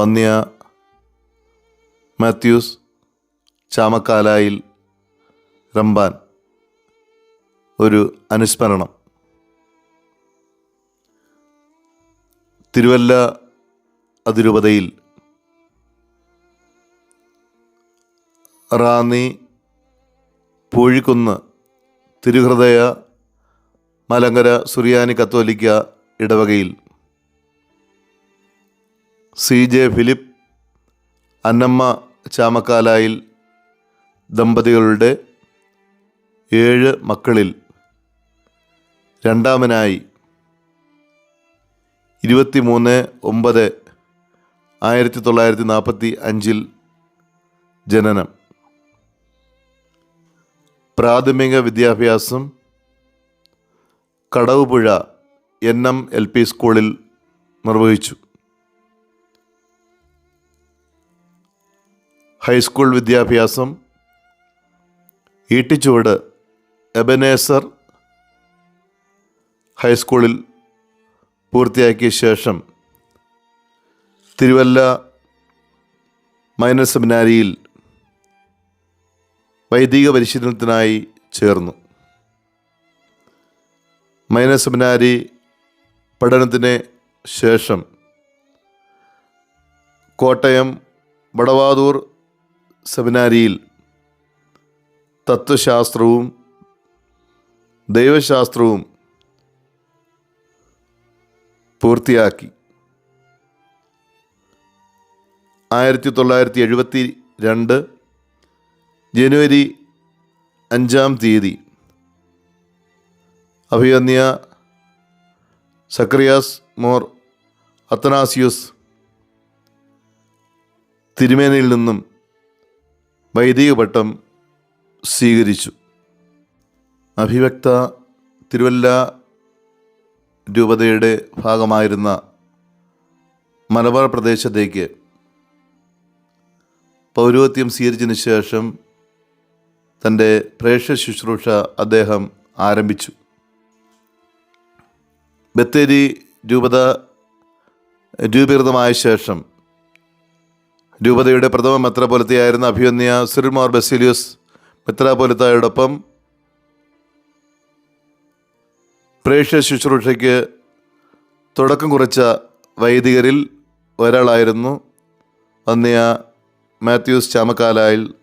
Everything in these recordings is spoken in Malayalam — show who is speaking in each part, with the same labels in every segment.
Speaker 1: വന്യ മാത്യൂസ് ചാമക്കാലായിൽ റംബാൻ. ഒരു അനുസ്മരണം. തിരുവല്ല അതിരൂപതയിൽ റാന്നി പൂഴിക്കുന്ന് തിരുഹൃദയ മലങ്കര സുറിയാനി കത്തോലിക്ക ഇടവകയിൽ C J Philip Annamma Chamakkalayil ദമ്പതികളുടെ ഏഴ് മക്കളിൽ രണ്ടാമനായി. ഇരുപത്തിമൂന്ന് ഒമ്പത് ആയിരത്തി തൊള്ളായിരത്തി നാൽപ്പത്തി അഞ്ചിൽ ജനനം. പ്രാഥമിക വിദ്യാഭ്യാസം Kadavupuzha N M L P സ്കൂളിൽ നിർവഹിച്ചു. ഹൈസ്കൂൾ വിദ്യാഭ്യാസം ഈട്ടിച്ചുവട് എബനേസർ ഹൈസ്കൂളിൽ പൂർത്തിയാക്കിയ ശേഷം തിരുവല്ല മൈനർ സെമിനാരിയിൽ വൈദിക പരിശീലനത്തിനായി ചേർന്നു. മൈനർ സെമിനാരി പഠനത്തിന് ശേഷം കോട്ടയം വടവാതൂർ സെമിനാരിയിൽ തത്വശാസ്ത്രവും ദൈവശാസ്ത്രവും പൂർത്തിയാക്കി. ആയിരത്തി തൊള്ളായിരത്തി എഴുപത്തി രണ്ട് ജനുവരി അഞ്ചാം തീയതി അഭിയന്യ സക്രിയാസ് മോർ അത്തനാസിയൂസ് തിരുമേനയിൽ നിന്നും വൈദിക പട്ടം സ്വീകരിച്ചു. അഭിവ്യക്ത തിരുവല്ല രൂപതയുടെ ഭാഗമായിരുന്ന മലബാർ പ്രദേശത്തേക്ക് പൗരോത്യം സ്വീകരിച്ചതിന് ശേഷം തന്റെ പ്രേക്ഷ ശുശ്രൂഷ അദ്ദേഹം ആരംഭിച്ചു. ബത്തേരി രൂപത രൂപീകൃതമായ ശേഷം രൂപതയുടെ പ്രഥമ മെത്രാപൊലത്തിയായിരുന്ന അഭിയന്യ സിറിമാർ ബെസിലിയസ് മെത്രാപൊലത്തായോടൊപ്പം പ്രേക്ഷ ശുശ്രൂഷയ്ക്ക് തുടക്കം കുറിച്ച വൈദികരിൽ ഒരാളായിരുന്നു വന്യ മാത്യൂസ് ചാമക്കാലായിൽ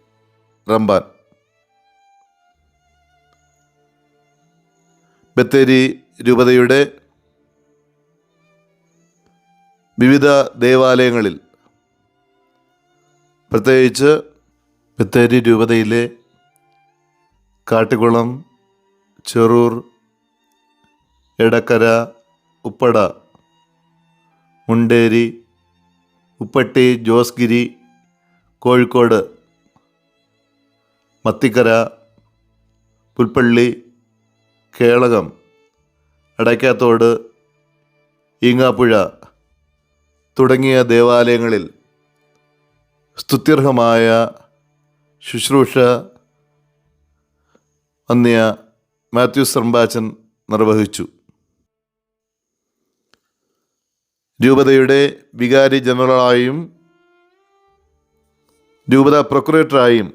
Speaker 1: റംബാൻ. ബത്തേരി രൂപതയുടെ വിവിധ ദേവാലയങ്ങളിൽ പ്രത്യേകിച്ച് ബത്തേരി രൂപതയിലെ കാട്ടിക്കുളം ചെറൂർ എടക്കര ഉപ്പട മുണ്ടേരി ഉപ്പട്ടി ജോസ്ഗിരി കോഴിക്കോട് മത്തിക്കര പുൽപ്പള്ളി കേളകം അടയ്ക്കാത്തോട് ഈങ്ങാപ്പുഴ തുടങ്ങിയ ദേവാലയങ്ങളിൽ സ്തുത്യർഹമായ ശുശ്രൂഷ അന്നിയ മാത്യു സർമ്പാച്ചൻ നിർവഹിച്ചു. രൂപതയുടെ വികാരി ജനറലായും രൂപത പ്രൊക്കുറേറ്ററായും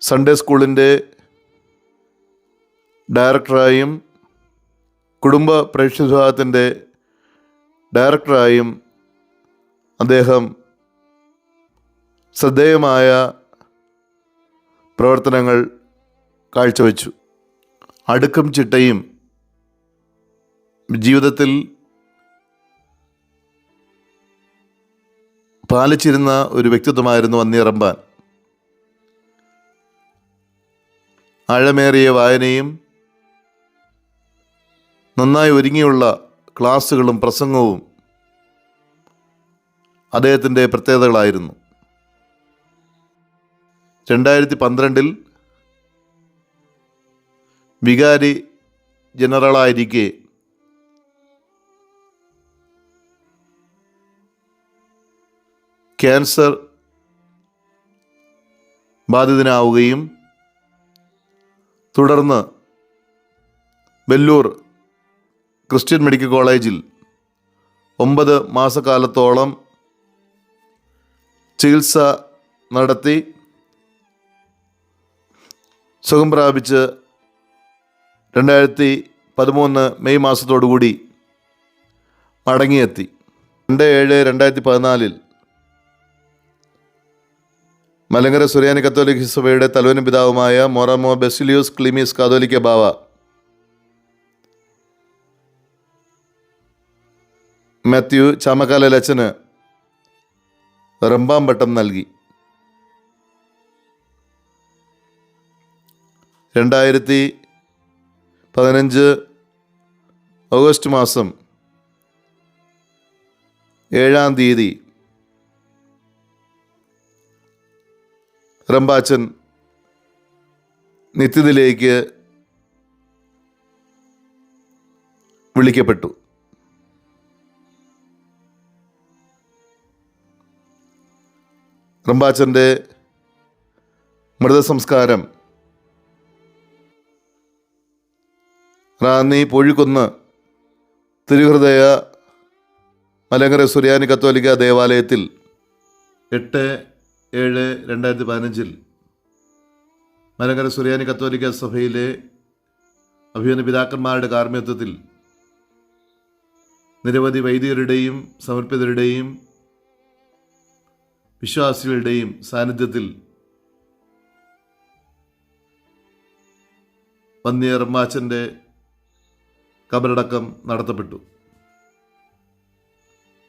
Speaker 1: സൺഡേ സ്കൂളിന്റെ ഡയറക്ടറായും കുടുംബ പ്രേക്ഷക വിഭാഗത്തിന്റെ ഡയറക്ടറായും അദ്ദേഹം ശ്രദ്ധേയമായ പ്രവർത്തനങ്ങൾ കാഴ്ചവെച്ചു. അടുക്കും ചിട്ടയും ജീവിതത്തിൽ പാലിച്ചിരുന്ന ഒരു വ്യക്തിത്വമായിരുന്നു വന്യറമ്പാൻ ആഴമേറിയ വായനയും നന്നായി ഒരുങ്ങിയുള്ള ക്ലാസ്സുകളും പ്രസംഗവും അദ്ദേഹത്തിന്റെ പ്രത്യേകതകളായിരുന്നു. രണ്ടായിരത്തി പന്ത്രണ്ടിൽ വികാരി ജനറലായിരിക്കെ ക്യാൻസർ ബാധിതനാവുകയും തുടർന്ന് വെല്ലൂർ ക്രിസ്ത്യൻ മെഡിക്കൽ കോളേജിൽ ഒമ്പത് മാസക്കാലത്തോളം ചികിത്സ നടത്തി സുഖം പ്രാപിച്ച് രണ്ടായിരത്തി പതിമൂന്ന് മെയ് മാസത്തോടുകൂടി മടങ്ങിയെത്തി. രണ്ട് ഏഴ് രണ്ടായിരത്തി പതിനാലിൽ മലങ്കര സുറിയാനി കത്തോലിക്ക സഭയുടെ തലവനും പിതാവുമായ മൊറമോ ബെസിലിയോസ് ക്ലിമീസ് കാതോലിക്ക ബാവ മാത്യു ചാമക്കാല ലച്ചന് റംബാം പട്ടം നൽകി. രണ്ടായിരത്തി പതിനഞ്ച് ഓഗസ്റ്റ് മാസം ഏഴാം തീയതി റംബാച്ചൻ നിത്യത്തിലേക്ക് വിളിക്കപ്പെട്ടു. റംബാച്ചന്റെ മൃതസംസ്കാരം. റാന്നി പൊഴിക്കുന്ന് തിരുഹൃദയ മലങ്കര സുറിയാനി കത്തോലിക്ക ദേവാലയത്തിൽ എട്ട് ഏഴ് രണ്ടായിരത്തി പതിനഞ്ചിൽ മലങ്കര സുറിയാനി കത്തോലിക്ക സഭയിലെ അഭിമന്യ പിതാക്കന്മാരുടെ കാർമ്മികത്വത്തിൽ നിരവധി വൈദികരുടെയും സമർപ്പിതരുടെയും വിശ്വാസികളുടെയും സാന്നിധ്യത്തിൽ പന്നിയർ മാച്ചന്റെ കബറടക്കം നടത്തപ്പെട്ടു.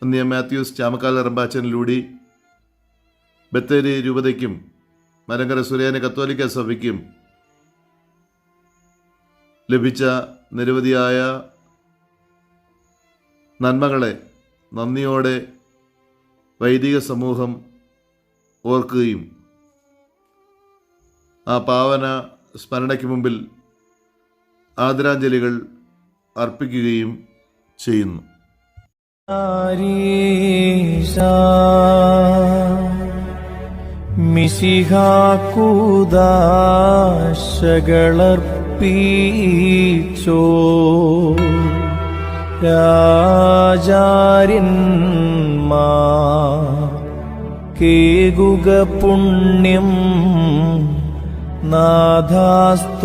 Speaker 1: പന്നിയ മാത്യൂസ് ചാമക്കാല റമ്പാച്ചനിലൂടി ബത്തേരി രൂപതയ്ക്കും മലങ്കര സുരേന കത്തോലിക്ക സഭയ്ക്കും ലഭിച്ച നിരവധിയായ നന്മകളെ നന്ദിയോടെ വൈദിക സമൂഹം ഓർക്കുകയും ആ പാവന സ്മരണയ്ക്ക് മുമ്പിൽ ആദരാഞ്ജലികൾ അർപ്പിക്കുകയും ചെയ്യുന്നു.
Speaker 2: മിസിഹാക്കൂദാശകളർപ്പീച്ചോ രാജാരിന്മാ കേകുക പുണ്യം നാഥാസ്തോത്രം.